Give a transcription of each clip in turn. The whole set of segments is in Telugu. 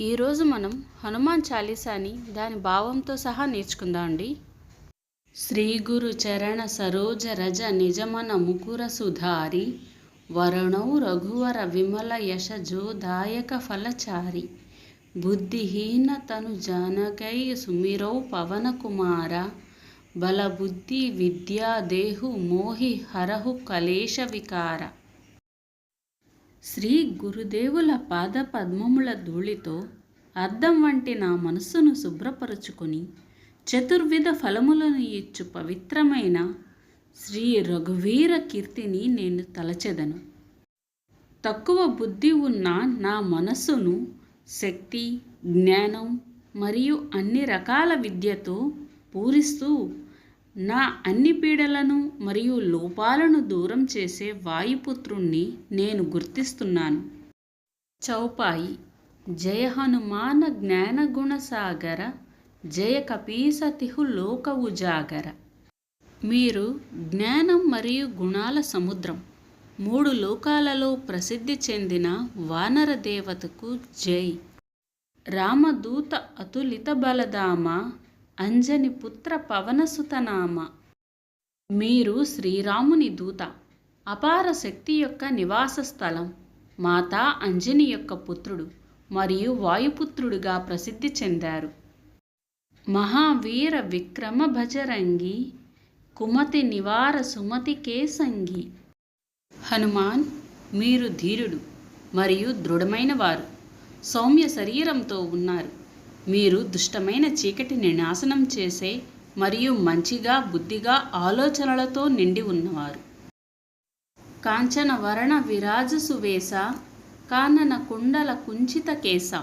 ఈరోజు మనం హనుమాన్ చాలీసాని దాని భావంతో సహా నేర్చుకుందాం అండి. శ్రీ గురు చరణ సరోజ రజ నిజమన ముకుర సుధారి వరుణౌ రఘువర విమల యశజోదాయక ఫలచారి బుద్ధిహీన తను జానకై సుమిరౌ పవన కుమార బలబుద్ధి విద్యా దేహు మోహి హరహు కలేశ వికార. శ్రీ గురుదేవుల పాద పద్మముల ధూళితో అద్దం వంటి నా మనస్సును శుభ్రపరుచుకొని చతుర్విధ ఫలములను ఇచ్చు పవిత్రమైన శ్రీ రఘువీర కీర్తిని నేను తలచెదను. తక్కువ బుద్ధి ఉన్న నా మనస్సును శక్తి జ్ఞానం మరియు అన్ని రకాల విద్యతో పూరిస్తూ నా అన్ని పీడలను మరియు లోపాలను దూరం చేసే వాయుపుత్రుణ్ణి నేను గుర్తిస్తున్నాను. చౌపాయి జయ హనుమాన జ్ఞానగుణసాగర జయ కపీసతిహు లోక ఉజాగర. మీరు జ్ఞానం మరియు గుణాల సముద్రం మూడు లోకాలలో ప్రసిద్ధి చెందిన వానర దేవతకు జై. రామదూత అతులిత బలదామ అంజని పుత్ర పవనసుతనామ. మీరు శ్రీరాముని దూత అపార శక్తి యొక్క నివాస స్థలం మాత అంజని యొక్క పుత్రుడు మరియు వాయుపుత్రుడుగా ప్రసిద్ధి చెందారు. మహావీర విక్రమ భజరంగి కుమతి నివార సుమతి కేసంగి. హనుమాన్ మీరు ధీరుడు మరియు దృఢమైన వారు సౌమ్య శరీరంతో ఉన్నారు. మీరు దుష్టమైన చీకటిని నాశనం చేసే మరియు మంచిగా బుద్ధిగా ఆలోచనలతో నిండి ఉన్నవారు. కాంచన వరణ విరాజ సువేశ కానన కుండల కుంచిత కేశ.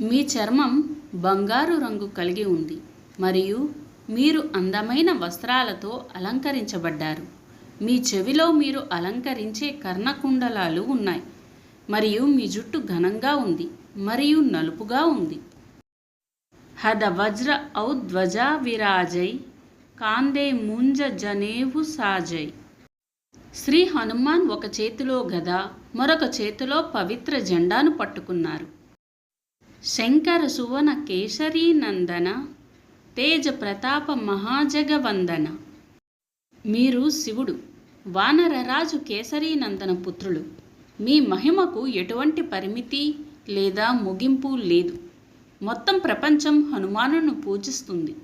మీ చర్మం బంగారు రంగు కలిగి ఉంది మరియు మీరు అందమైన వస్త్రాలతో అలంకరించబడ్డారు. మీ చెవిలో మీరు అలంకరించే కర్ణకుండలాలు ఉన్నాయి మరియు మీ జుట్టు ఘనంగా ఉంది. మరియు నలుపుగా ఉంది. హద వజ్ర ఔధ్వజ విరాజై కాందే ముంజ జనేవు సాజై. శ్రీ హనుమాన్ ఒక చేతిలో గద మరొక చేతిలో పవిత్ర జెండాను పట్టుకున్నారు. శంకర సువన కేసరీ నందన తేజ ప్రతాప మహాజగవందన. మీరు శివుడు వానరరాజు కేసరీ నందన పుత్రులు. మీ మహిమకు ఎటువంటి పరిమితి? లేదా ముగింపు లేదు. మొత్తం ప్రపంచం హనుమానును పూజిస్తుంది.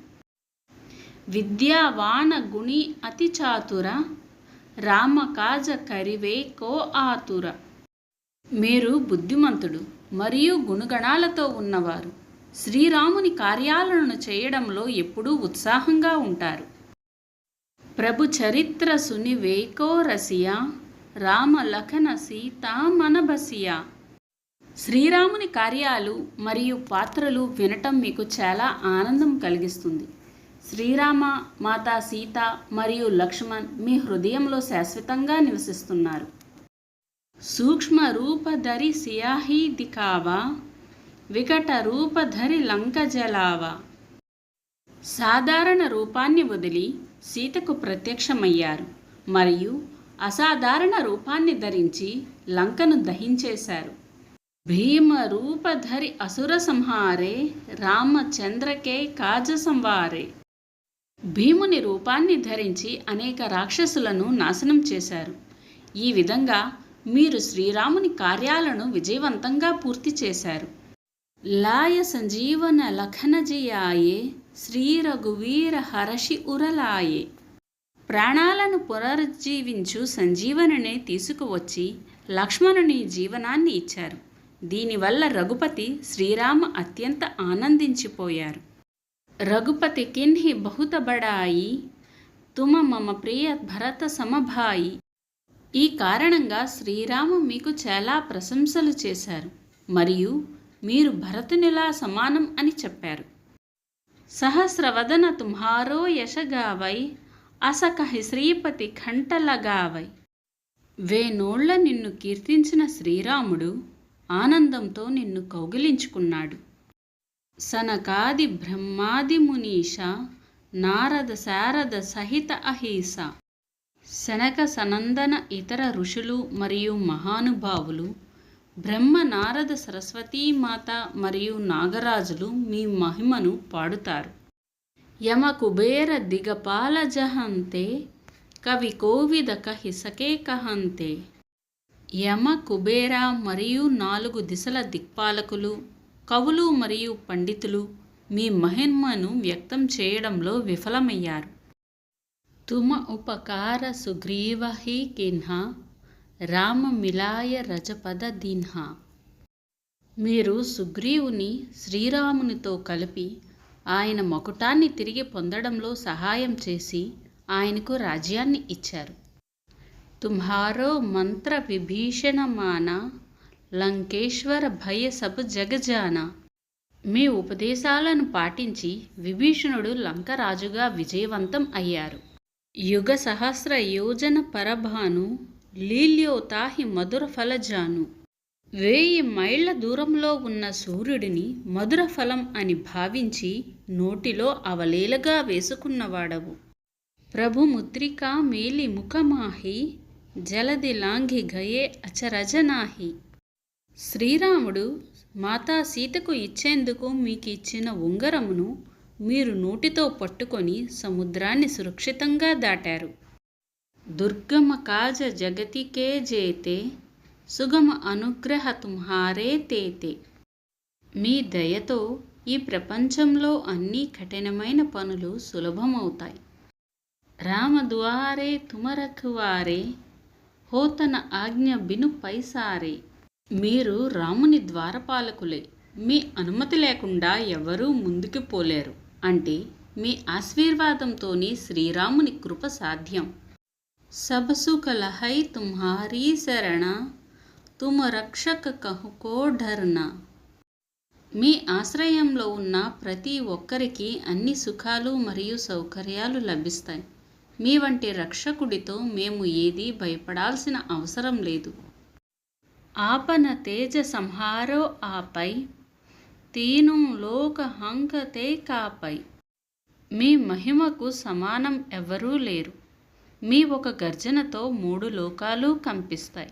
విద్యావాన గుణి అతి చాతుర రామకాజ కరివే కో ఆతుర. మీరు బుద్ధిమంతుడు మరియు గుణగణాలతో ఉన్నవారు. శ్రీరాముని కార్యాలను చేయడంలో ఎప్పుడూ ఉత్సాహంగా ఉంటారు. ప్రభు చరిత్ర సునివేకో రసియా రామ లఖన సీతా మనబసియా. శ్రీరాముని కార్యాలు మరియు పాత్రలు వినటం మీకు చాలా ఆనందం కలిగిస్తుంది. శ్రీరామ మాతా సీత మరియు లక్ష్మణ్ మీ హృదయంలో శాశ్వతంగా నివసిస్తున్నారు. సూక్ష్మ రూపధరి సియాహీ దికావా వికట రూపధరి లంక జలావా. సాధారణ రూపాన్ని వదిలి సీతకు ప్రత్యక్షమయ్యారు మరియు అసాధారణ రూపాన్ని ధరించి లంకను దహించేశారు. భీమ రూపధరి అసుర సంహారే రామచంద్రకే కాజ సంవారే భీముని రూపాన్ని ధరించి అనేక రాక్షసులను నాశనం చేశారు. ఈ విధంగా మీరు శ్రీరాముని కార్యాలను విజయవంతంగా పూర్తి చేశారు. లాయ సంజీవన లఖనజియాయే శ్రీ రఘువీర హరషి ఉరలాయే. ప్రాణాలను పునరుజ్జీవించు సంజీవనని తీసుకువచ్చి లక్ష్మణుని జీవనాన్ని ఇచ్చారు. దీనివల్ల రఘుపతి శ్రీరామ అత్యంత ఆనందించిపోయారు. రఘుపతి కిన్హి బహుత బడాయి తుమ మమ ప్రియ భరత సమభాయి. ఈ కారణంగా శ్రీరామ మీకు చాలా ప్రశంసలు చేశారు మరియు మీరు భరతునిలా సమానం అని చెప్పారు. సహస్రవదన తుమ్హారో యశగావై అసకహి శ్రీపతి ఖంటలగావై. వేనోళ్ళ నిన్ను కీర్తించిన శ్రీరాముడు ఆనందంతో నిన్ను కౌగిలించుకున్నాడు. సనకాది బ్రహ్మాది మునీష నారద శారద సహిత అహీస శనక సనందన ఇతర ఋషులు మరియు మహానుభావులు బ్రహ్మ నారద సరస్వతీ మాత మరియు నాగరాజులు మీ మహిమను పాడుతారు. యమ కుబేర దిగపాల జహంతే కవి కోవిద కహి సకే కహంతే యమ కుబేర మరియు నాలుగు దిశల దిక్పాలకులు కవులు మరియు పండితులు మీ మహిమను వ్యక్తం చేయడంలో విఫలమయ్యారు. తుమ ఉపకార సుగ్రీవ హి కిన్హా రామ మిలాయ రజపద దీన్హా. మీరు సుగ్రీవుని శ్రీరామునితో కలిపి ఆయన మకుటాన్ని తిరిగి పొందడంలో సహాయం చేసి ఆయనకు రాజ్యాన్ని ఇచ్చారు. తుమ్హారో మంత్ర విభీషణ మాన లంకేశ్వర భయ సబ్ జగజాన. మీ ఉపదేశాలను పాటించి విభీషణుడు లంకరాజుగా విజయవంతం అయ్యారు. యుగ సహస్ర యోజన పరభాను లీల్యోతాహి మధుర ఫలజాను. వేయి మైళ్ళ దూరంలో ఉన్న సూర్యుడిని మధుర ఫలం అని భావించి నోటిలో అవలీలగా వేసుకున్నవాడవు. ప్రభు ముద్రికా మేలి ముఖమాహి జలది లాంఘి గయే అచరజనాహి. శ్రీరాముడు మాతా సీతకు ఇచ్చేందుకు మీకు ఇచ్చిన ఉంగరమును మీరు నోటితో పట్టుకొని సముద్రాన్ని సురక్షితంగా దాటారు. దుర్గమ కాజ జగతికే జేతే సుగమ అనుగ్రహ తుమ్హారే తేతే. మీ దయతో ఈ ప్రపంచంలో అన్ని కఠినమైన పనులు సులభమవుతాయి. రామద్వారే తుమరఖువారే హోతన ఆజ్ఞ బిను పైసారే. మీరు రాముని ద్వారపాలకులే. మీ అనుమతి లేకుండా ఎవరూ ముందుకు పోలేరు. అంటే మీ ఆశీర్వాదంతోనే శ్రీరాముని కృప సాధ్యం. సబసు కలహై తుమ్హారీ శరణ తుమ రక్షక కహుకో ఢర్నా మీ ఆశ్రయంలో ఉన్న ప్రతి ఒక్కరికి అన్ని సుఖాలు మరియు సౌకర్యాలు లభిస్తాయి. మీ వంటి రక్షకుడితో మేము ఏదీ భయపడాల్సిన అవసరం లేదు. ఆపన తేజ సంహారో ఆపై తీను లోక హంకతే కాపై. మీ మహిమకు సమానం ఎవరూ లేరు. మీ ఒక గర్జనతో మూడు లోకాలు కంపిస్తాయి.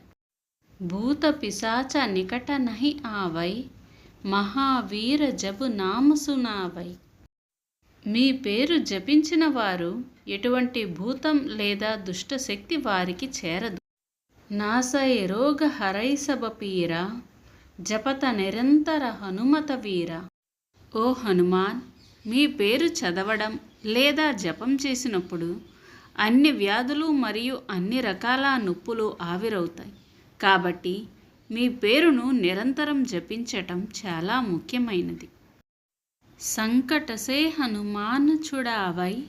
భూత పిశాచ నికట నహి ఆవై మహావీర జబు నామసునావై. మీ పేరు జపించిన వారు ఎటువంటి భూతం లేదా దుష్టశక్తి వారికి చేరదు. నాసై రోగ హరైసభ పీర జపత నిరంతర హనుమత వీర. ఓ హనుమాన్ మీ పేరు చదవడం లేదా జపం చేసినప్పుడు అన్ని వ్యాధులు మరియు అన్ని రకాల నొప్పులు ఆవిరవుతాయి. కాబట్టి మీ పేరును నిరంతరం జపించటం చాలా ముఖ్యమైనది. సంకటసే హనుమాన్ చుడావై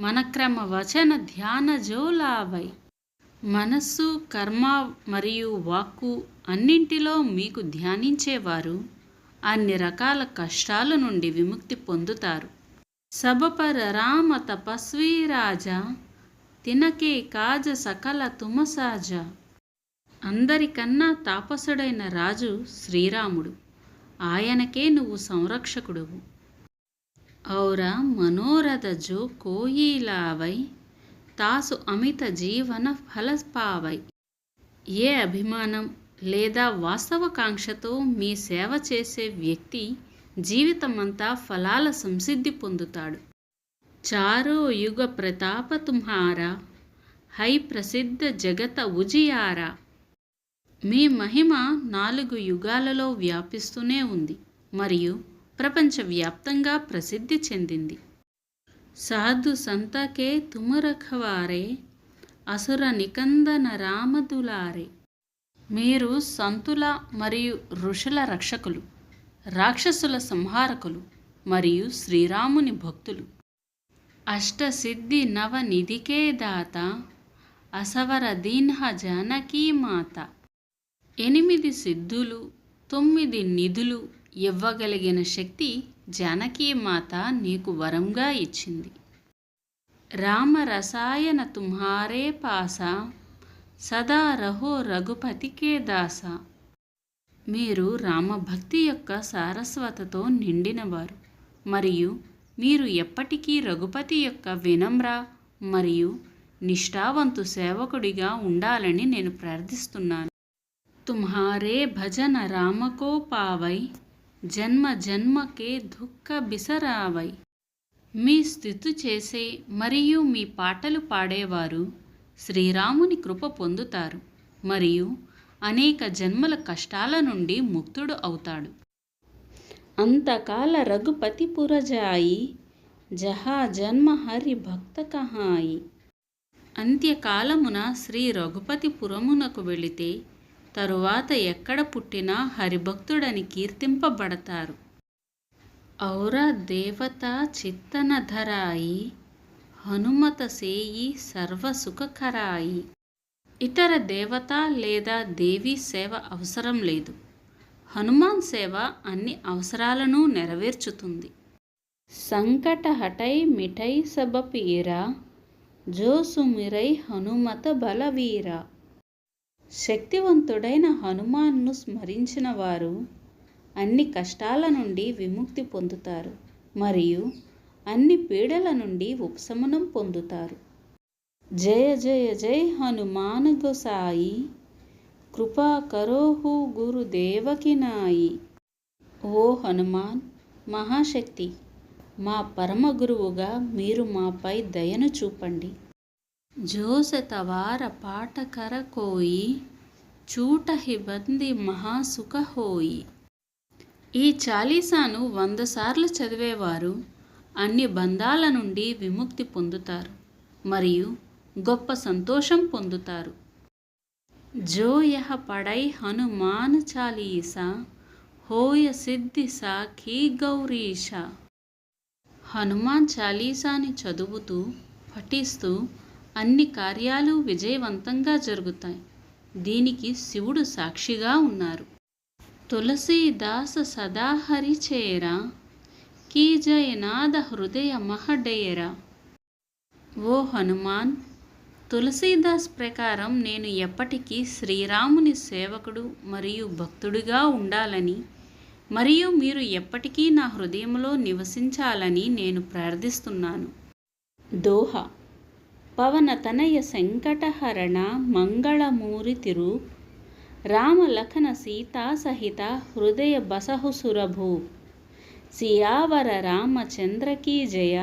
మనక్రమ వచన ధ్యాన జోలావై. మనస్సు కర్మ మరియు వాక్కు అన్నింటిలో మీకు ధ్యానించేవారు అన్ని రకాల కష్టాల నుండి విముక్తి పొందుతారు. సబపర రామ తపస్వీ రాజా తినకే కాజ సకల తుమసాజ అందరికన్నా తాపసుడైన రాజు శ్రీరాముడు. ఆయనకే నువ్వు సంరక్షకుడువు. ఔరా మనోరథ జో కోయిలావై తాసు అమిత జీవన ఫలపావై ఏ అభిమానం లేదా వాస్తవకాంక్షతో మీ సేవ చేసే వ్యక్తి జీవితమంతా ఫలాల సంసిద్ధి పొందుతాడు. చారో యుగ ప్రతాప తుమ్హారా హై ప్రసిద్ధ జగత ఉజియారా. మీ మహిమ నాలుగు యుగాలలో వ్యాపిస్తూనే ఉంది మరియు ప్రపంచవ్యాప్తంగా ప్రసిద్ధి చెందింది. సాధు సంతకే తుమరఖవారే అసుర నికందన రామదులారే. మీరు సంతుల మరియు ఋషుల రక్షకులు రాక్షసుల సంహారకులు మరియు శ్రీరాముని భక్తులు. అష్టసిద్ధి నవనిధికే దాత అసవర దీన్హ జానకీ మాత. ఎనిమిది సిద్ధులు తొమ్మిది నిధులు ఇవ్వగలిగిన శక్తి జానకీ మాత నీకు వరంగా ఇచ్చింది. రామ రసాయన తుమ్హారే పాస సదా రహో రఘుపతికే దాస. మీరు రామభక్తి యొక్క సారస్వతతో నిండినవారు. మరియు మీరు ఎప్పటికీ రఘుపతి యొక్క వినమ్ర మరియు నిష్ఠావంతు సేవకుడిగా ఉండాలని నేను ప్రార్థిస్తున్నాను. तुम्हारे भजन राम को पावै జన్మ జన్మకే దుఃఖ బిసరావై మీ స్థితు చేసే మరియు మీ పాటలు పాడేవారు శ్రీరాముని కృప పొందుతారు మరియు అనేక జన్మల కష్టాల నుండి ముక్తుడు అవుతాడు అంతకాల రఘుపతి పురజాయి జహా జన్మ హరి భక్త కహాయి అంత్యకాలమున శ్రీ రఘుపతి పురమునకు వెళితే తరువాత ఎక్కడ పుట్టినా హరిభక్తుడని కీర్తింపబడతారు. ఔర దేవత చిత్తనధరాయి హనుమత సేయి సర్వసుఖకరాయి. ఇతర దేవత లేదా దేవి సేవ అవసరం లేదు. హనుమాన్ సేవ అన్ని అవసరాలను నెరవేర్చుతుంది. సంకట హటై మిఠై సబపీరా జోసుమిరై హనుమత బలవీరా. శక్తివంతుడైన హనుమాన్ను స్మరించిన వారు అన్ని కష్టాల నుండి విముక్తి పొందుతారు మరియు అన్ని పీడల నుండి ఉపశమనం పొందుతారు. జయ జయ జై హనుమాన్ గోసాయి కృపా కరోహు గురుదేవకి నాయి. ఓ హనుమాన్ మహాశక్తి మా పరమ గురువుగా మీరు మాపై దయను చూపండి. జోసెతవార పాటకర కోయి చూటహి బంది మహాసుఖ హోయి ఈ చాలీసాను వంద సార్లు చదివేవారు అన్ని బంధాల నుండి విముక్తి పొందుతారు మరియు గొప్ప సంతోషం పొందుతారు. జో యహ పడై హనుమాన్ చాలీసా హోయ సిద్ధి సాఖీ గౌరీష. హనుమాన్ చాలీసాని చదువుతూ పఠిస్తూ అన్ని కార్యాలు విజయవంతంగా జరుగుతాయి. దీనికి శివుడు సాక్షిగా ఉన్నారు. తులసీదాస సదాహరి చేయరా కీజయనాద హృదయ మహడేరా. ఓ హనుమాన్ తులసీదాస్ ప్రకారం నేను ఎప్పటికీ శ్రీరాముని సేవకుడు మరియు భక్తుడిగా ఉండాలని మరియు మీరు ఎప్పటికీ నా హృదయంలో నివసించాలని నేను ప్రార్థిస్తున్నాను. దోహ పవనతనయ సంకటహరణ మంగళమూరితిరు రామలఖన సీతాసహిత హృదయ బసహుసురభూ సియావర రామచంద్రకీ జయ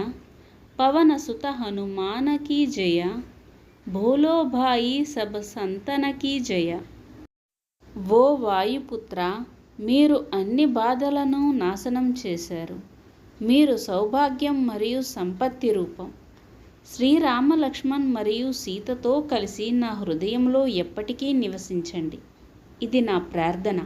పవన సుత హనుమానకీ జయ భోలోభాయి సబ సంతనకీ జయ. ఓ వాయుపుత్ర మీరు అన్ని బాధలను నాశనం చేశారు. మీరు సౌభాగ్యం మరియు సంపత్తి రూపం. శ్రీరామ లక్ష్మణ్ మరియు సీతతో కలిసి నా హృదయంలో ఎప్పటికీ నివసించండి. ఇది నా ప్రార్థన.